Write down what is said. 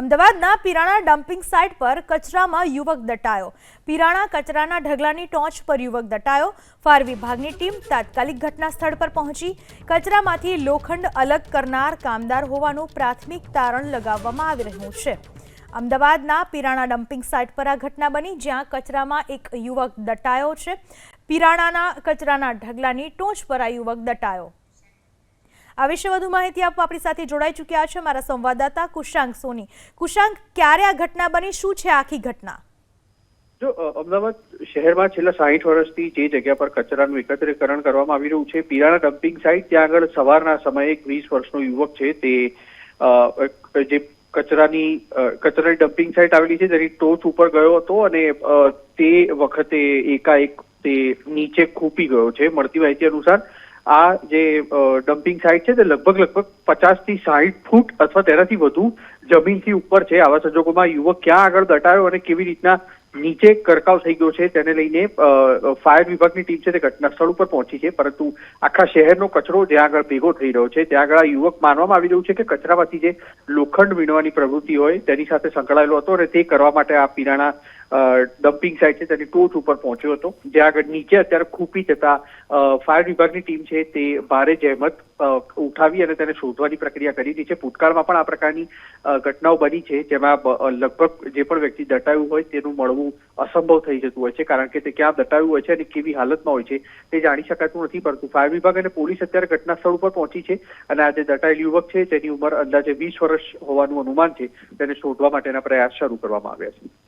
અમદાવાદના Pirana dumping site પર કચરામાં યુવક દટાયો. પીરાણા કચરાના ઢગલાની ટોચ પર યુવક દટાયો. ફાયર વિભાગની ટીમ તાત્કાલિક ઘટના સ્થળ પર પહોંચી. કચરામાંથી લોખંડ અલગ કરનાર કામદાર હોવાનું પ્રાથમિક તારણ લગાવવામાં આવી રહ્યું છે. અમદાવાદના પિરાણા ડમ્પિંગ સાઇટ પર આ ઘટના બની, જ્યાં કચરામાં એક યુવક દટાયો છે. પીરાણાના કચરાના ઢગલાની ટોચ પર આ યુવક દટાયો. આ વિશે વધુ માહિતી આપવા આપણી સાથે જોડાઈ ચૂક્યા છે મારા સંવાદદાતા કુશાંક સોની. કુશાંક, ક્યારે આ ઘટના બની? શું છે આખી ઘટના? જો અમદાવાદ શહેરમાં છેલ્લા સાહીઠ વર્ષથી જે જગ્યા પર કચરાનું એકત્રીકરણ કરવામાં આવી રહ્યું છે પીરાણા ડમ્પિંગ સાઇટ, ત્યાં આગળ સવારના સમયે એક વીસ વર્ષનો યુવક છે, તે જે કચરાની કચરાની ડમ્પિંગ સાઇટ આવેલી છે, તેની ટોચ ઉપર ગયો હતો અને તે વખતે એકાએક તે નીચે ખૂપી ગયો છે, મળતી માહિતી અનુસાર. આ જે ડમ્પિંગ સાઇટ છે તે લગભગ લગભગ પચાસથી સાહીઠ ફૂટ અથવા તેનાથી વધુ જમીનથી ઉપર છે આવા સંજોગોમાં યુવક ક્યાં આગળ દટાયો અને કેવી રીતના નીચે કરકાવ થઈ ગયો છે તેને લઈને ફાયર વિભાગની ટીમ છે તે ઘટના સ્થળ ઉપર પહોંચી છે, પરંતુ આખા શહેરનો કચરો જ્યાં આગળ ભેગો થઈ રહ્યો છે, ત્યાં આગળ આ યુવક માનવામાં આવી રહ્યું છે કે કચરામાંથી જે લોખંડ વીણવાની પ્રવૃત્તિ હોય તેની સાથે સંકળાયેલો હતો અને તે કરવા માટે આ પીરાણા ડમ્પિંગ સાઇટ છે તેની ટોચ ઉપર પહોંચ્યો હતો. જ્યાં આગળ નીચે અત્યારે ખૂપી જતા ફાયર વિભાગની ટીમ છે તે ભારે જહેમત ઉઠાવી અને તેને શોધવાની પ્રક્રિયા કરી છે ભૂતકાળમાં પણ આ પ્રકારની ઘટનાઓ બની છે, જેમાં લગભગ જે પણ વ્યક્તિ દટાયું હોય તેનું મળવું અસંભવ થઈ જતું હોય છે, કારણ કે તે ક્યાં દટાયું હોય છે અને કેવી હાલતમાં હોય છે, તે જાણી શકાતું નથી, પરંતુ ફાયર વિભાગ અને પોલીસ અત્યારે ઘટના સ્થળ ઉપર પહોંચી છે અને આ જે દટાયેલ યુવક છે, તેની ઉંમર અંદાજે વીસ વર્ષ હોવાનું અનુમાન છે, તેને શોધવા માટેના પ્રયાસ શરૂ કરવામાં આવ્યા છે.